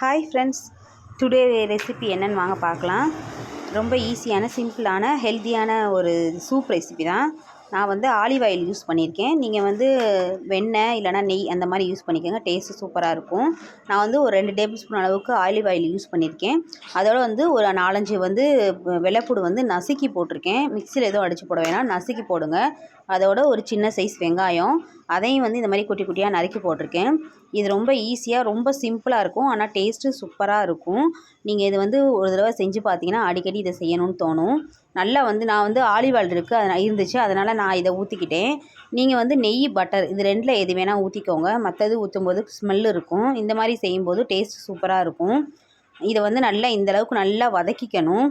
Hi friends today recipe என்னன்னு வாங்க பார்க்கலாம். ரொம்ப ஈஸியான சிம்பிளான ஹெல்த்தியான ஒரு சூப் ரெசிபி தான். நான் வந்து ஆலிவ் ஆயில் யூஸ் பண்ணியிருக்கேன். நீங்கள் வந்து வெண்ணெய் இல்லைனா நெய் அந்த மாதிரி யூஸ் பண்ணிக்கோங்க. டேஸ்ட்டு சூப்பராக இருக்கும். நான் வந்து ஒரு ரெண்டு டேபிள் ஸ்பூன் அளவுக்கு ஆலிவ் ஆயில் யூஸ் பண்ணியிருக்கேன். அதோட வந்து ஒரு நாலஞ்சு வந்து வெள்ளைப்பூடு வந்து நசுக்கி போட்டிருக்கேன். மிக்சியில் எதுவும் அடித்து போட வேணாம். நசுக்கி போடுங்க. அதோட ஒரு சின்ன சைஸ் வெங்காயம். அதையும் வந்து இந்த மாதிரி குட்டி குட்டியாக நறுக்கி போட்டிருக்கேன். இது ரொம்ப ஈஸியாக ரொம்ப சிம்பிளாக இருக்கும். ஆனால் டேஸ்ட்டு சூப்பராக இருக்கும். நீங்கள் இது வந்து ஒரு தடவை செஞ்சு பார்த்தீங்கன்னா அடிக்கடி இதை செய்யணும்னு தோணும். நல்லா வந்து நான் வந்து ஆலிவ் ஆயில் இருக்குது அது இருந்துச்சு. அதனால் நான் இதை ஊற்றிக்கிட்டேன் நீங்கள் வந்து நெய் பட்டர் இது ரெண்டில் எது வேணால் ஊற்றிக்கோங்க மற்றது ஊற்றும்போது ஸ்மெல் இருக்கும். இந்த மாதிரி செய்யும்போது டேஸ்ட் சூப்பராக இருக்கும். இதை வந்து நல்லா இந்தளவுக்கு நல்லா வதக்கிக்கணும்.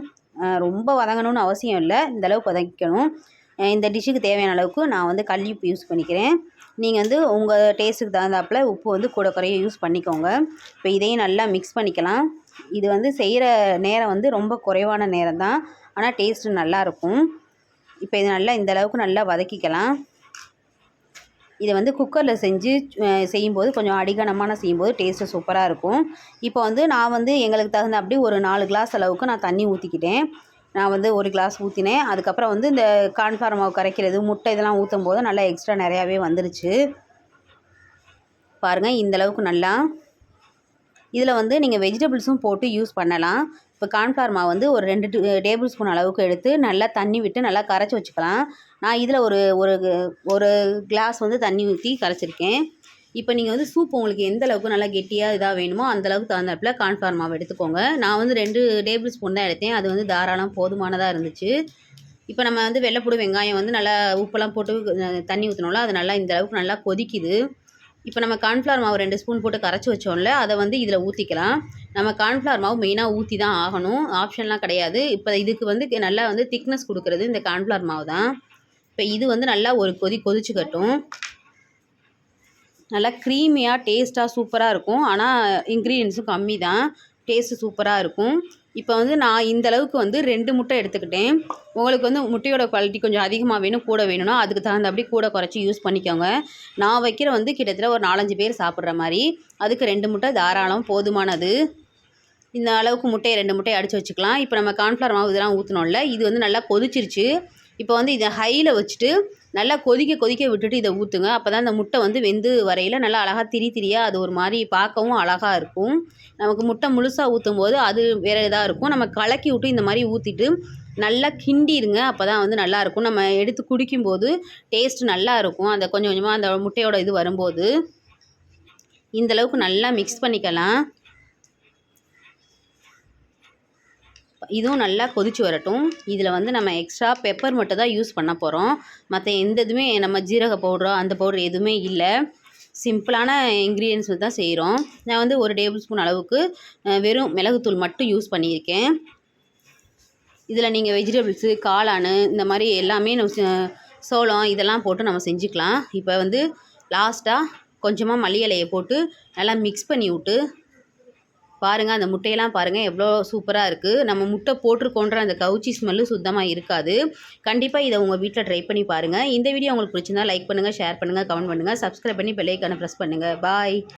ரொம்ப வதங்கணும்னு அவசியம் இல்லை. இந்தளவுக்கு வதக்கிக்கணும். இந்த டிஷ்ஷுக்கு தேவையான அளவுக்கு நான் வந்து கல் உப்பு யூஸ் பண்ணிக்கிறேன். நீங்கள் வந்து உங்கள் டேஸ்ட்டுக்கு தகுந்தாப்பில் உப்பு வந்து கூட குறைய யூஸ் பண்ணிக்கோங்க. இப்போ இதையும் நல்லா மிக்ஸ் பண்ணிக்கலாம். இது வந்து செய்கிற நேரம் வந்து ரொம்ப குறைவான நேரம் தான். ஆனால் டேஸ்ட்டு நல்லாயிருக்கும் இப்போ இது நல்லா இந்த அளவுக்கு நல்லா வதக்கிக்கலாம். இதை வந்து குக்கரில் செஞ்சு செய்யும்போது கொஞ்சம் அடிகனமான செய்யும்போது டேஸ்ட்டு சூப்பராக இருக்கும். இப்போ வந்து நான் வந்து எங்களுக்கு தகுந்த அப்படி ஒரு நாலு கிளாஸ் அளவுக்கு நான் தண்ணி ஊற்றிக்கிட்டேன் நான் வந்து ஒரு கிளாஸ் ஊற்றினேன் அதுக்கப்புறம் வந்து இந்த கான்ஃப்ளவர் மாவு கரைக்கிறது முட்டை இதெல்லாம் ஊற்றும் போது நல்லா எக்ஸ்ட்ரா நிறையாவே வந்துருச்சு. பாருங்கள் இந்தளவுக்கு நல்லா. இதில் வந்து நீங்கள் வெஜிடபிள்ஸும் போட்டு யூஸ் பண்ணலாம். இப்போ கான்ஃப்ளவர் மாவு வந்து ஒரு ரெண்டு டேபிள் ஸ்பூன் அளவுக்கு எடுத்து நல்லா தண்ணி விட்டு நல்லா கரைச்சி வச்சுக்கலாம். நான் இதில் ஒரு ஒரு ஒரு கிளாஸ் வந்து தண்ணி ஊற்றி கரைச்சிருக்கேன். இப்போ நீங்கள் வந்து சூப் உங்களுக்கு எந்த அளவுக்கு நல்லா கெட்டியாக இதாக வேணுமோ அந்தளவுக்கு தகுந்தாப்பில் கான்ஃப்ளவர் மாவு எடுத்துக்கோங்க. நான் வந்து ரெண்டு டேபிள் ஸ்பூன் தான் எடுத்தேன். அது வந்து தாராளம் போதுமானதாக இருந்துச்சு. இப்போ நம்ம வந்து வெள்ளைப்பூடு வெங்காயம் வந்து நல்லா உப்பெல்லாம் போட்டு தண்ணி ஊற்றினோம்ல அது நல்லா இந்த அளவுக்கு நல்லா கொதிக்குது. இப்போ நம்ம கார்ன்ஃப்ளவர் மாவு ரெண்டு ஸ்பூன் போட்டு கரைச்சி வச்சோம்ல அதை வந்து இதில் ஊற்றிக்கலாம் நம்ம கார்ன்ஃப்ளவர் மாவு மெயினாக ஊற்றி தான் ஆகணும். ஆப்ஷன்லாம் கிடையாது. இப்போ இதுக்கு வந்து நல்லா வந்து திக்னஸ் கொடுக்குறது இந்த கார்ன்ஃப்ளவர் மாவு தான். இப்போ இது வந்து நல்லா ஒரு கொதி கொதிச்சுக்கட்டும். நல்லா க்ரீமியாக டேஸ்ட்டாக சூப்பராக இருக்கும். ஆனால் இன்க்ரீடியன்ஸும் கம்மி தான் டேஸ்ட்டு சூப்பராக இருக்கும். இப்போ வந்து நான் இந்த அளவுக்கு வந்து ரெண்டு முட்டை எடுத்துக்கிட்டேன். உங்களுக்கு வந்து முட்டையோட குவாலிட்டி கொஞ்சம் அதிகமாக வேணும் கூட வேணும்னா அதுக்கு தகுந்தபடி கூட குறைச்சி யூஸ் பண்ணிக்கோங்க. நான் வைக்கிற வந்து கிட்டத்தட்ட ஒரு நாலஞ்சு பேர் சாப்பிட்ற மாதிரி. அதுக்கு ரெண்டு முட்டை தாராளம் போதுமானது. இந்த அளவுக்கு முட்டையை ரெண்டு முட்டையை அடித்து வச்சுக்கலாம். இப்போ நம்ம கார்ன்ஃப்ளவர் மாவு இதெல்லாம் ஊற்றினோம்ல இது வந்து நல்லா கொதிச்சிருச்சு. இப்போ வந்து இதை ஹையில் வச்சுட்டு நல்லா கொதிக்க கொதிக்க விட்டுட்டு இதை ஊற்றுங்க அப்போ தான் இந்த முட்டை வந்து வெந்து வரையில் நல்லா அழகாக திரி திரியாக அது ஒரு மாதிரி பார்க்கவும் அழகாக இருக்கும். நமக்கு முட்டை முழுசாக ஊற்றும் போது அது வேறு இதாக இருக்கும். நம்ம கலக்கி விட்டு இந்த மாதிரி ஊற்றிட்டு நல்லா கிண்டிடுங்க. அப்போ தான் வந்து நல்லாயிருக்கும் நம்ம எடுத்து குடிக்கும்போது டேஸ்ட் நல்லா இருக்கும். அந்த கொஞ்சம் கொஞ்சமாக அந்த முட்டையோட இது வரும்போது. இந்தளவுக்கு நல்லா மிக்ஸ் பண்ணிக்கலாம். இதுவும் நல்லா கொதிச்சு வரட்டும். இதில் வந்து நம்ம எக்ஸ்ட்ரா பெப்பர் மட்டும் தான் யூஸ் பண்ண போகிறோம் மற்ற எந்த இதுவுமே நம்ம ஜீரக பவுடரோ அந்த பவுடர் எதுவுமே இல்லை. சிம்பிளான இன்க்ரீடியன்ஸ் தான் செய்கிறோம் நான் வந்து ஒரு டேபிள் ஸ்பூன் அளவுக்கு வெறும் மிளகுத்தூள் மட்டும் யூஸ் பண்ணியிருக்கேன். இதில் நீங்கள் வெஜிடபிள்ஸு காளான் இந்த மாதிரி எல்லாமே சோளம் இதெல்லாம் போட்டு நம்ம செஞ்சுக்கலாம். இப்போ வந்து லாஸ்ட்டாக கொஞ்சமாக மல்லி இலையை போட்டு நல்லா மிக்ஸ் பண்ணி விட்டு பாருங்கள் அந்த முட்டையெல்லாம் பாருங்கள் எவ்வளோ சூப்பராக இருக்குது நம்ம முட்டை போட்டிருக்கோன்ற அந்த கவுச்சி ஸ்மெல்லு சுத்தமாக இருக்காது. கண்டிப்பாக இதை உங்கள் வீட்டில் ட்ரை பண்ணி பாருங்கள் இந்த வீடியோ உங்களுக்கு பிடிச்சிருந்தா லைக் பண்ணுங்கள் ஷேர் பண்ணுங்கள் கமெண்ட் பண்ணுங்கள் சப்ஸ்கிரைப் பண்ணி பெல்லைக்கான ப்ரெஸ் பண்ணுங்கள் பாய்